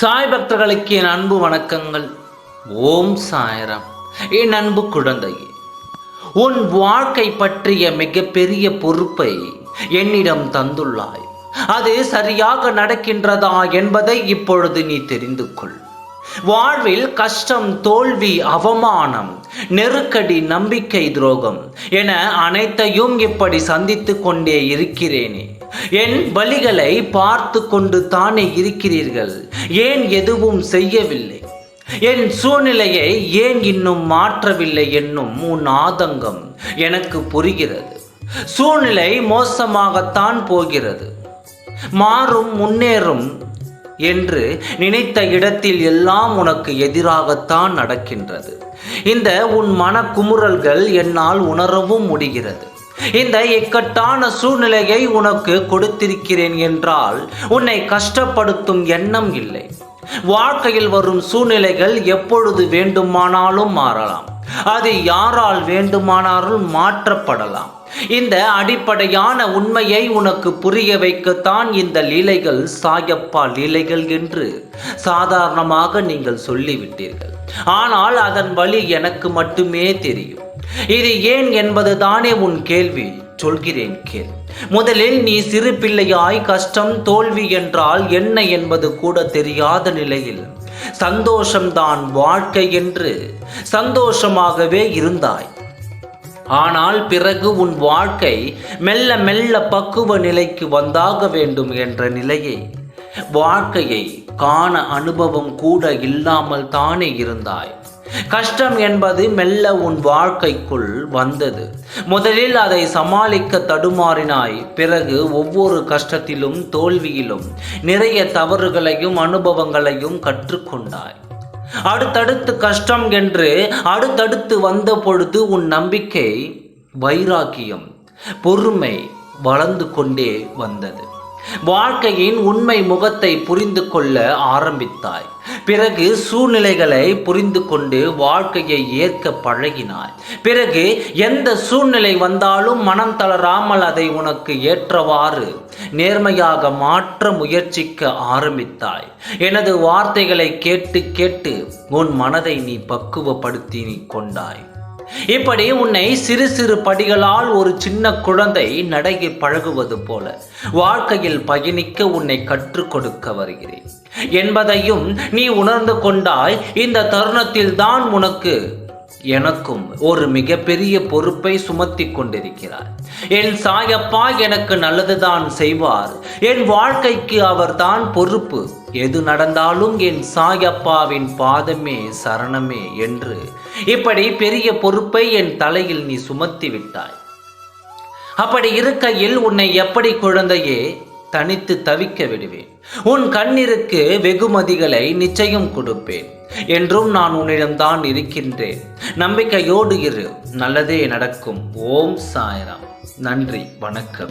சாய் பக்தர்களுக்கு என் அன்பு வணக்கங்கள். ஓம் சாயரம். என் அன்பு குழந்தையே உன் வாழ்க்கை பற்றிய மிகப்பெரிய பொறுப்பை என்னிடம் தந்துள்ளாய். அது சரியாக நடக்கின்றதா என்பதை இப்பொழுது நீ தெரிந்து கொள். வாழ்வில் கஷ்டம் தோல்வி அவமானம் நெருக்கடி நம்பிக்கை துரோகம் என அனைத்தையும் இப்படி சந்தித்து கொண்டே இருக்கிறேனே. என் வழிகளை பார்த்து கொண்டு தானே இருக்கிறீர்கள். ஏன் எதுவும் செய்யவில்லை? என் சூழ்நிலையை ஏன் இன்னும் மாற்றவில்லை என்னும் உன் ஆதங்கம் எனக்கு புரிகிறது. சூழ்நிலை மோசமாகத்தான் போகிறது. மாறும் முன்னேறும் என்று நினைத்த இடத்தில் எல்லாம் உனக்கு எதிராகத்தான் நடக்கின்றது. இந்த உன் மனக்குமுறல்கள் என்னால் உணரவும் முடிகிறது. இந்த இக்கட்டான சூழ்நிலையை உனக்கு கொடுத்திருக்கிறேன் என்றால் உன்னை கஷ்டப்படுத்தும் எண்ணம் இல்லை. வாழ்க்கையில் வரும் சூழ்நிலைகள் எப்பொழுது வேண்டுமானாலும் மாறலாம். அது யாரால் வேண்டுமானாலும் மாற்றப்படலாம். இந்த அடிப்படையான உண்மையை உனக்கு புரிய வைக்கத்தான் இந்த லீலைகள் சாயப்பா லீலைகள் என்று சாதாரணமாக நீங்கள் சொல்லிவிட்டீர்கள். ஆனால் அதன் வழி எனக்கு மட்டுமே தெரியும். இது ஏன் என்பது தானே உன் கேள்வி? சொல்கிறேன் கேள். முதலில் நீ சிறு பிள்ளையாய் கஷ்டம் தோல்வி என்றால் என்ன என்பது கூட தெரியாத நிலையில். சந்தோஷம்தான் வாழ்க்கை என்று சந்தோஷமாகவே இருந்தாய். ஆனால் பிறகு உன் வாழ்க்கை மெல்ல மெல்ல பக்குவ நிலைக்கு வந்தாக வேண்டும் என்ற நிலையை வாழ்க்கையை காண அனுபவம் கூட இல்லாமல் தானே இருந்தாய். கஷ்டம் என்பது மெல்ல உன் வாழ்க்கைக்குள் வந்தது. முதலில் அதை சமாளிக்க தடுமாறினாய் பிறகு ஒவ்வொரு கஷ்டத்திலும் தோல்வியிலும் நிறைய தவறுகளையும் அனுபவங்களையும் கற்றுக்கொண்டாய். அடுத்தடுத்து கஷ்டம் என்று அடுத்தடுத்து வந்த பொழுது உன் நம்பிக்கை வைராக்கியம் பொறுமை வளர்ந்து கொண்டே வந்தது. வாழ்க்கையின் உண்மை முகத்தை புரிந்து கொள்ள ஆரம்பித்தாய். பிறகு சூழ்நிலைகளை புரிந்து கொண்டு வாழ்க்கையை ஏற்க பழகினாய். பிறகு எந்த சூழ்நிலை வந்தாலும் மனம் தளராமல் அதை உனக்கு ஏற்றவாறு நேர்மையாக மாற்ற முயற்சிக்க ஆரம்பித்தாய். எனது வார்த்தைகளை கேட்டு கேட்டு உன் மனதை நீ பக்குவப்படுத்தி கொண்டாய். இப்படி உன்னை சிறு சிறு படிகளால் ஒரு சின்ன குழந்தை நடையை பழகுவது போல வாழ்க்கையில் பயணிக்க உன்னை கற்றுக் கொடுக்க வருகிறேன். என்பதையும் நீ உணர்ந்து கொண்டாய். இந்த தருணத்தில் தான் உனக்கு எனக்கும் ஒரு மிகப்பெரிய பொறுப்பை சுமத்தி கொண்டிருக்கிறார். என் சாயப்பா எனக்கு நல்லதுதான் செய்வார். என் வாழ்க்கைக்கு அவர்தான் பொறுப்பு. எது நடந்தாலும் என் சாயப்பாவின் பாதமே சரணமே என்று. இப்படி பெரிய பொறுப்பை என் தலையில் நீ சுமத்தி விட்டாய் அப்படி இருக்கையில் உன்னை எப்படி குழந்தையே தனித்து தவிக்க விடுவேன். உன் கண்ணிற்கு வெகுமதிகளை நிச்சயம் கொடுப்பேன். என்றும் நான் உன்னிடம்தான் இருக்கின்றேன். நம்பிக்கையோடு இரு. நல்லதே நடக்கும். ஓம் சாய்ராம். நன்றி. வணக்கம்.